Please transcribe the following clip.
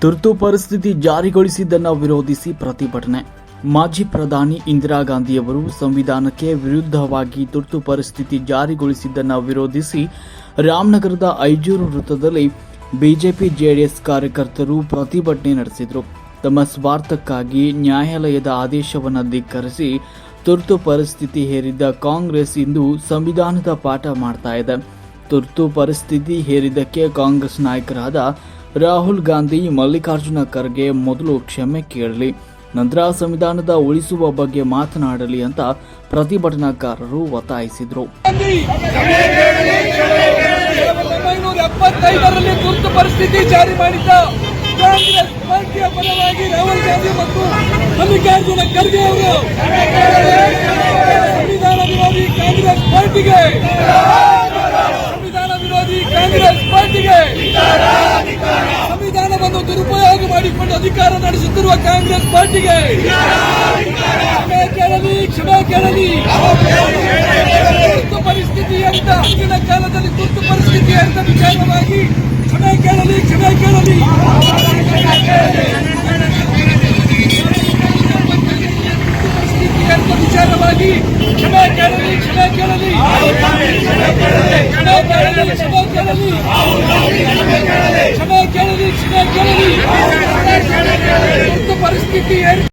ತುರ್ತು ಪರಿಸ್ಥಿತಿ ಜಾರಿಗೊಳಿಸಿದ್ದನ್ನು ವಿರೋಧಿಸಿ ಪ್ರತಿಭಟನೆ. ಮಾಜಿ ಪ್ರಧಾನಿ ಇಂದಿರಾ ಗಾಂಧಿಯವರು ಸಂವಿಧಾನಕ್ಕೆ ವಿರುದ್ಧವಾಗಿ ತುರ್ತು ಪರಿಸ್ಥಿತಿ ಜಾರಿಗೊಳಿಸಿದ್ದನ್ನು ವಿರೋಧಿಸಿ ರಾಮನಗರದ ಐಜೂರು ವೃತ್ತದಲ್ಲಿ ಬಿಜೆಪಿ ಜೆಡಿಎಸ್ ಕಾರ್ಯಕರ್ತರು ಪ್ರತಿಭಟನೆ ನಡೆಸಿದರು. ತಮ್ಮ ಸ್ವಾರ್ಥಕ್ಕಾಗಿ ನ್ಯಾಯಾಲಯದ ಆದೇಶವನ್ನು ಧಿಕ್ಕರಿಸಿ ತುರ್ತು ಪರಿಸ್ಥಿತಿ ಹೇರಿದ್ದ ಕಾಂಗ್ರೆಸ್ ಇಂದು ಸಂವಿಧಾನದ ಪಾಠ ಮಾಡ್ತಾ ಇದೆ. ತುರ್ತು ಪರಿಸ್ಥಿತಿ ಹೇರಿದ್ದಕ್ಕೆ ಕಾಂಗ್ರೆಸ್ ನಾಯಕರಾದ ರಾಹುಲ್ ಗಾಂಧಿ ಮಲ್ಲಿಕಾರ್ಜುನ ಖರ್ಗೆ ಮೊದಲು ಕ್ಷಮೆ ಕೇಳಲಿ. ನಂತರ ಸಂವಿಧಾನದ ಉಳಿಸುವ ಬಗ್ಗೆ ಮಾತನಾಡಲಿ ಅಂತ ಪ್ರತಿಭಟನಾಕಾರರು ಒತ್ತಾಯಿಸಿದರು. ತುರ್ತು ಪರಿಸ್ಥಿತಿ ಜಾರಿ ಮಾಡಿದ್ದ ಕಾಂಗ್ರೆಸ್ ಪಾರ್ಟಿಯ ಪರವಾಗಿ ರಾಹುಲ್ ಗಾಂಧಿ ಮತ್ತು ಮಲ್ಲಿಕಾರ್ಜುನ ಖರ್ಗೆ ಅವರು ಸಂವಿಧಾನ ವಿರೋಧಿ ಕಾಂಗ್ರೆಸ್ ಪಾರ್ಟಿಗೆ ಸಂವಿಧಾನ ವಿರೋಧಿ ಕಾಂಗ್ರೆಸ್ ಪಾರ್ಟಿಗೆ ಸಂವಿಧಾನವನ್ನು ದುರುಪಯೋಗ ಮಾಡಿಕೊಂಡು ಅಧಿಕಾರ ನಡೆಸುತ್ತಿರುವ ಕಾಂಗ್ರೆಸ್ ಪಾರ್ಟಿಗೆ. ಕ್ಷಮೆ ಕೇಳಲಿ ಕ್ಷಮೆ ಕೇಳಲಿ. ತುರ್ತು ಪರಿಸ್ಥಿತಿ ಅಂತ ಹಿಂದಿನ ಕಾಲದಲ್ಲಿ ತುರ್ತು ಪರಿಸ್ಥಿತಿ ಅಂತ ವಿಚಾರವಾಗಿ ಕ್ಷಮೆ ಕೇಳಲಿ ಕ್ಷಮೆ ಕೇಳಲಿ. ಪರಿಸ್ಥಿತಿ ಅಂತ ವಿಚಾರವಾಗಿ ಕ್ಷಮೆ ಕೇಳಲಿ ಕ್ಷಮೆ ಕೇಳಲಿ. ಕ್ಷಮೆ ಕೇಳಲಿ ಕ್ಷಮೆ ಕೇಳಲಿ.